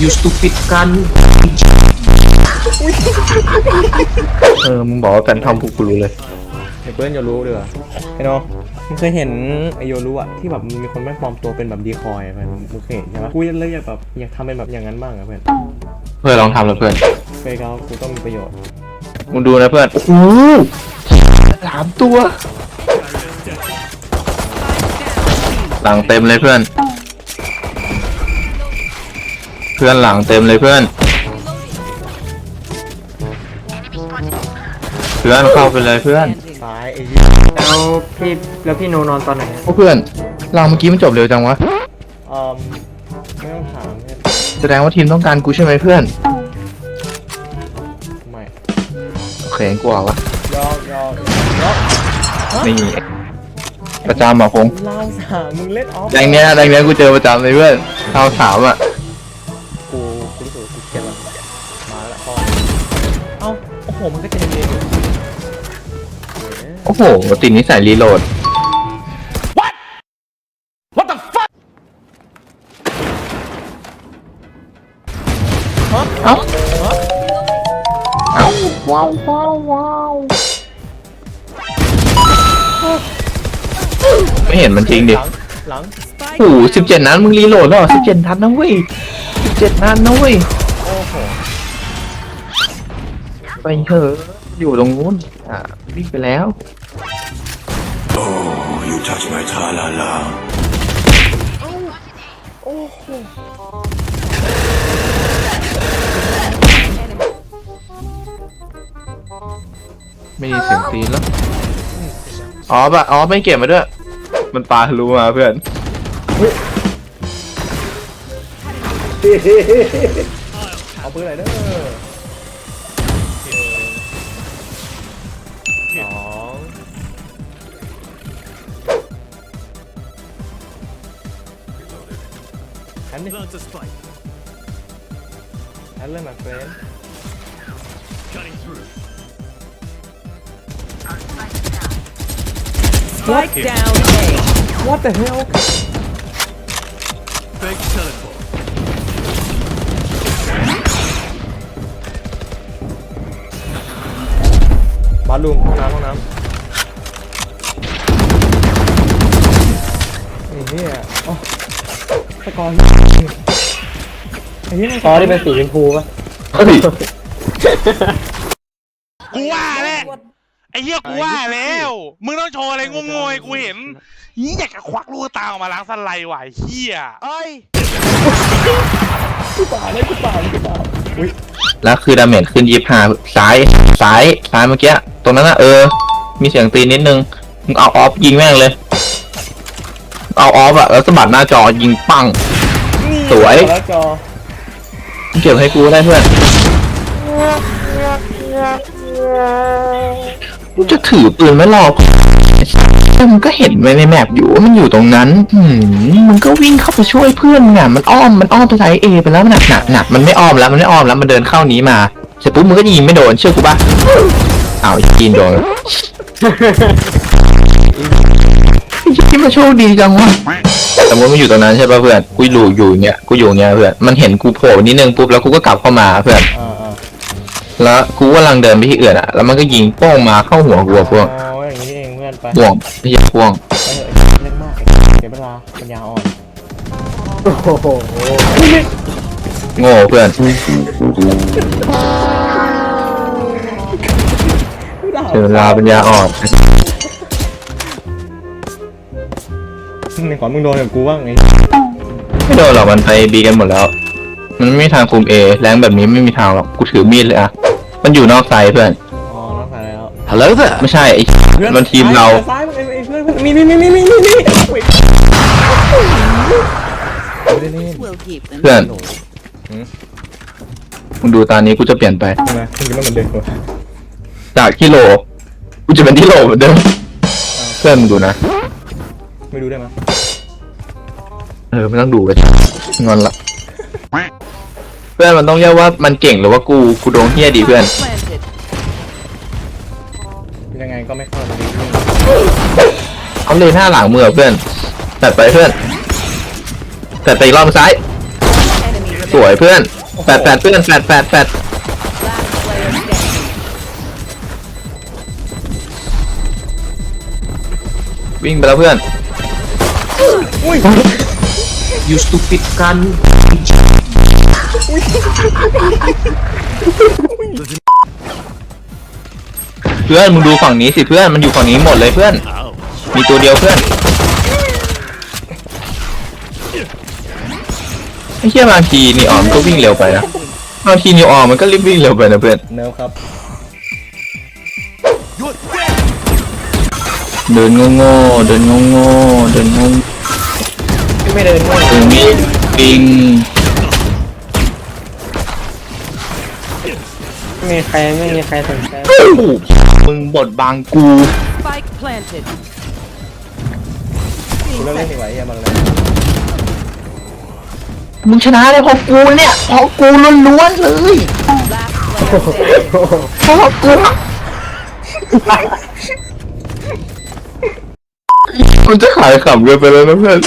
ยูสตูปิดกันเออ มึงบอกว่าแฟนทอมพวกกูรู้เลยเดี๋ยวเพื่อนโยรู้ดีกว่าไอ้น้องมึงเคยเห็นไอโยรู้อะที่แบบมีคนแม่งปลอมตัวเป็นแบบดีคอยอะเพื่อนมึงเคยเห็นใช่ปะกูเลยอยากแบบอยากทำเป็นแบบอย่างนั้นบ้างอะเพื่อนเพื่อนลองทำเลยเพื่อนเฟกเอากูต้องมีประโยชน์มึงดูนะเพื่อนโอ้โหสามตัว หลังเต็มเลยเพื่อน เพื่อนหลังเต็มเลยเพื่อน เพื่อนเข้าไปเลยเพื่อนซ้ายไอ้ยี่แล้วพี่แล้วพี่โนนอนตอนไหนอะโอ้เพื่อนหลังเมื่อกี้มันจบเร็วจังวะ เอ่อไม่ต้องถามเพื่อนแสดงว่าทีมต้องการกูใช่ไหมเพื่อน ไม่โอเคกูเอาวะยอกยอกยอกนี่ประจำมาคงเล่าสามมึงเล่นออฟแดงเนี้ยแดงเนี้ยกูเจอประจำเลยเพื่อนเท่าสามอะ โอ้โห ติดนิสัยรีโหลดฮะเอ้าฮะเอ้าไม่เห็นมันจริงดิหลังหลัง โอ้โหสิบเจ็ดนัดมึงรีโหลดแล้วสิบเจ็ดนัดนะเว้ยสิบเจ็ดนัดนะเว้ยโอ้โหไปเถอะ อยู่ตรงนู้น อะวิ่งไปแล้ว Oh, you touch my tra-la-la. ไม่ได้เสียงตีนแล้ว อ๋อปะอ๋อ ไม่เก็บมาด้วย มันปลาทะลุมาเพื่อน เอาปืนไหนเด้อ อันนี้อันเลยมาเฟรน Spike down A. What the hell บาลูมห้องน้ำห้องน้ำไอ้เหี้ยอ๋อ สกอร์ไอ้เหี้ยมันอ๋อที่เป็นสีชมพูปะเฮ้ยกูว่าแล้วไอ้เหี้ยกูว่าแล้ว มึงต้องโชว์อะไรงงๆให้กูเห็นนี่อยากจะควักลูกตาออกมาล้างสไลด์ว่ะไอ้เหี้ยเอ้ยแล้วคือดาเมจขึ้นยี่ห้าซ้ายซ้ายซ้ายเมื่อกี้ตรงนั้นนะเออ มีเสียงตีนนิดนึงมึงเอาออฟยิงแม่งเลย เอาออฟอะแล้วสะบัดหน้าจอยิงปัง สวย แล้วจอเก็บให้กูได้เพื่อนกูจะถือปืนไม่รอแต่มึงก็เห็นไว้ในแมปอยู่ว่ามันอยู่ตรงนั้นอืมมึงก็วิ่งเข้าไปช่วยเพื่อนมึงอะมันอ้อมมันอ้อมไปไซเอไปแล้วมันหนักหนักหนักมันไม่อ้อมแล้วมันไม่อ้อมแล้วมันเดินเข้านี้มาเสร็จปุ๊บมึงก็ยิงไม่โดนเชื่อกูปะอ้าวยิงโดน ไอ้ที่มาโชคดีจังวะสมมติมันอยู่ตรงนั้นใช่ป่ะเพื่อน กูอยู่อยู่อย่างเงี้ย กูอยู่อย่างเงี้ยเพื่อน มันเห็นกูโผล่นิดนึงปุ๊บแล้วกูก็กลับเข้ามาเพื่อน อ่าอ่าแล้วกูกำลังเดินไปที่อื่นอะ แล้วมันก็ยิงโป้งมาเข้าหัวกูอะพวกอ๋ออย่างนี้นี่เองเพื่อนไปพ่วงไม่ใช่พ่วงไปเถอะเล่นมากเสียเวลาปัญญาอ่อนโอ้โหโง่เพื่อน เสียเวลาปัญญาอ่อน ในก่อนมึงโดนกับกูบ้างไงไม่โดนหรอกมันไปบีกันหมดแล้ว มันไม่มีทางคุมเอแรงแบบนี้ไม่มีทางหรอกกูถือมีดเลยอะมันอยู่นอกไซด์เพื่อน อ๋อน้องสายแล้ว Hello there ไม่ใช่ไอ้มันทีมเราซ้ายมันไอ้เพื่อนเพื่อนมีมีมีมีมีมีมีอุ๊ยไม่ได้เล่น We'll keep them. เพื่อนมึงดูตอนนี้กูจะเปลี่ยนไป ใช่ไหมมึงจะไม่เหมือนเดิมเหรอจากที่โลกูจะเป็นที่โลเหมือนเดิมเพื่อนมึงดูนะ ไม่ดูได้ไหมเออไม่ต้องดูกันงอนละ เพื่อนมันต้องเรียกว่ามันเก่งหรือว่ากูกูโดนเฮี้ยดีเพื่อน Planted. ยังไงก็ไม่เข้ามาดีเอาเลยหน้าหลังมือเพื่อนตัดไปเพื่อนแต่ตีรอบซ้าย Enemy สวยเพื่อนแปดแปดเพื่อนแปดแปดแปด last player standing. วิ่งไปแล้วเพื่อน ยูสตูปิดกันเพื่อนมึงดูฝั่งนี้สิเพื่อนมันอยู่ฝั่งนี้หมดเลยเพื่อน มีตัวเดียวเพื่อนไอ้เหี้ยบางทีนีออนก็วิ่งเร็วไปนะบางทีนีออนมันก็รีบวิ่งเร็วไปนะเพื่อนเนิร์ฟครับเดินโง่ๆเดินโง่ๆเดินงง ไม่เดินไม่ตรงนี้ปิงมีใครไม่มีใครสนใจโอ้โหมึงบดบางกู Spike planted. กูเลิกเล่นดีกว่าไอ้เหี้ยมันเลยมึงชนะได้เพราะกูเนี่ยเพราะกูล้วนๆเลย Last player standing. เพราะกูมันจะขายขำเกินไปแล้วนะเพื่อน